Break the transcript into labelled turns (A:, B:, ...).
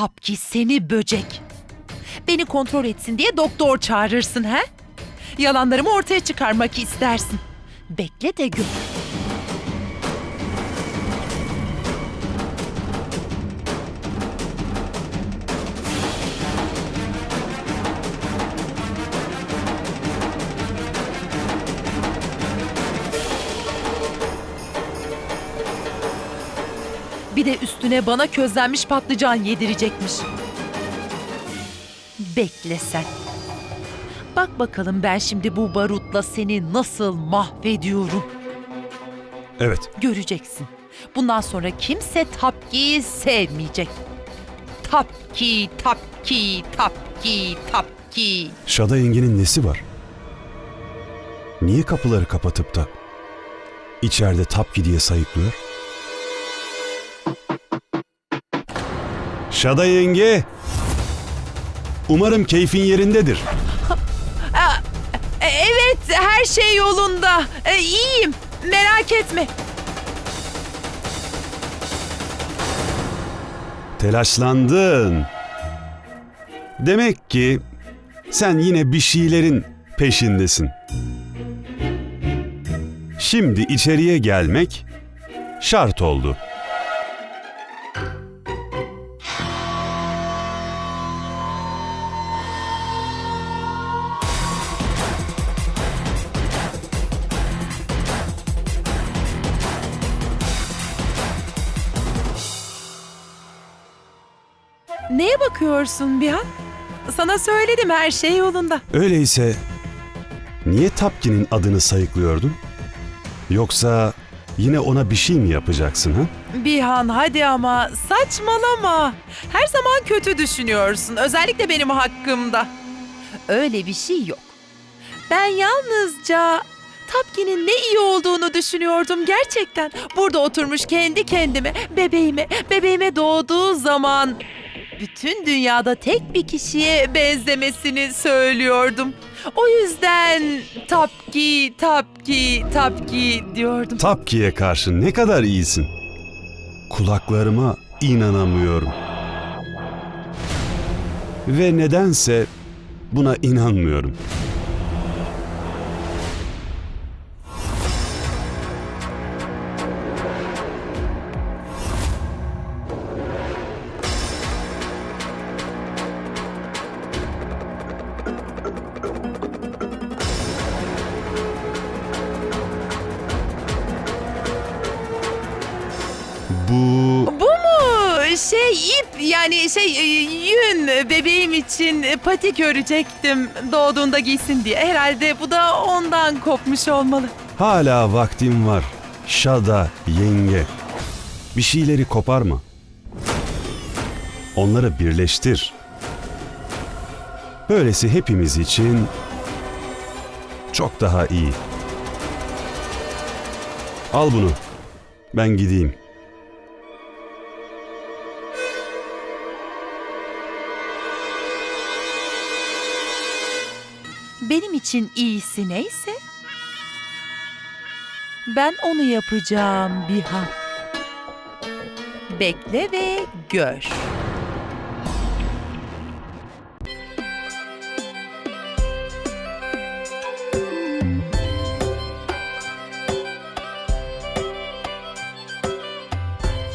A: Tapki seni böcek. Beni kontrol etsin diye doktor çağırırsın he? Yalanlarımı ortaya çıkarmak istersin. Bekle de gör. Bir de üstüne bana közlenmiş patlıcan yedirecekmiş. Bekle sen. Bak bakalım ben şimdi bu barutla seni nasıl mahvediyorum.
B: Evet,
A: Göreceksin. Bundan sonra kimse Tapki'yi sevmeyecek. Tapki, Tapki, Tapki, Tapki.
B: Şada yengenin nesi var? Niye kapıları kapatıp da içeride tapki diye sayıklıyor? Şada yenge! Umarım keyfin yerindedir.
A: E, evet, her şey yolunda. E, iyiyim. Merak etme.
B: Telaşlandın. Demek ki sen yine bir şeylerin peşindesin. Şimdi içeriye gelmek şart oldu.
A: Neye bakıyorsun bir an? Sana söyledim her şey yolunda.
B: Öyleyse niye Tapki'nin adını sayıklıyordun? Yoksa yine ona bir şey mi yapacaksın ha?
A: Bihan hadi ama saçmalama. Her zaman kötü düşünüyorsun. Özellikle benim hakkımda. Öyle bir şey yok. Ben yalnızca Tapki'nin ne iyi olduğunu düşünüyordum gerçekten. Burada oturmuş kendi kendime, bebeğime, bebeğime doğduğu zaman bütün dünyada tek bir kişiye benzemesini söylüyordum. O yüzden Tapki, Tapki, Tapki diyordum.
B: Tapki'ye karşı ne kadar iyisin. Kulaklarıma inanamıyorum. Ve nedense buna inanmıyorum. Bu
A: Bu mu? Şey ip yani şey e, yün bebeğim için patik örecektim doğduğunda giysin diye. Herhalde bu da ondan kopmuş olmalı.
B: hala vaktim var. Şada yenge. Bir şeyleri koparma. Onları birleştir. Böylesi hepimiz için çok daha iyi. Al bunu. Ben gideyim.
A: Benim için iyisi neyse ben onu yapacağım Bihan. Bekle ve gör.